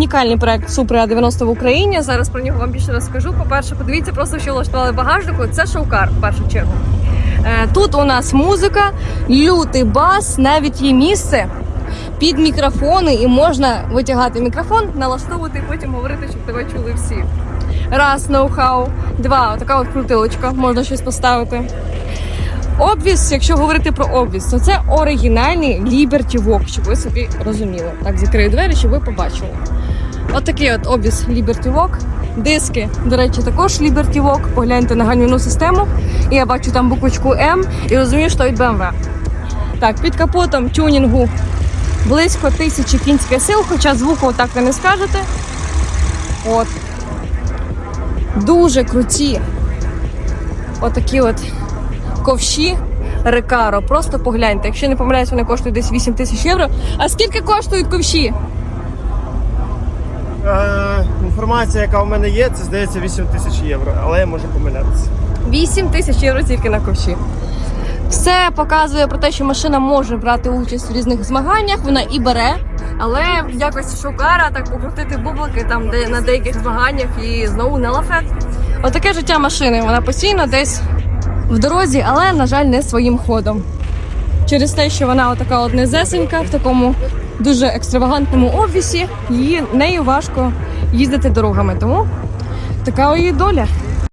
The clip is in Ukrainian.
унікальний проект Супер 90 в Україні. Зараз про нього вам більше розкажу. По-перше, подивіться просто, що влаштували багажнику. Це шоукар в першу чергу. Е, Тут у нас музика, лютий бас, навіть є місце під мікрофони, і можна витягати мікрофон, налаштовувати і потім говорити, щоб тебе чули всі. Раз, ноу-хау. Два, така от крутилочка, можна щось поставити. Обвіс, якщо говорити про обвіс, то це оригінальний Liberty Walk, щоб ви собі розуміли. Так, закрию двері, щоб ви побачили. От от обвіс Liberty Walk. Диски, до речі, також Liberty Walk. Погляньте на гальмівну систему. І я бачу там буквочку М і розумію, що від BMW. Так, під капотом тюнінгу близько тисячі кінських сил, хоча звуку так ви не скажете. От. Дуже круті. Отакі от ковші Рекаро. Просто погляньте. Якщо не помиляюсь, вони коштують десь 8 тисяч євро. А скільки коштують ковші? Інформація, яка у мене є, це здається 8 тисяч євро, але я можу помилятися. 8 тисяч євро тільки на ковші. Все показує про те, що машина може брати участь в різних змаганнях, вона і бере, але в якості шукара так покрутити бублики там, де на деяких змаганнях і знову не лафет. Отаке життя машини. Вона постійно десь в дорозі, але, на жаль, не своїм ходом. Через те, що вона отака однезесенька в такому дуже екстравагантному офісі, її нею важко їздити дорогами. Тому така її доля.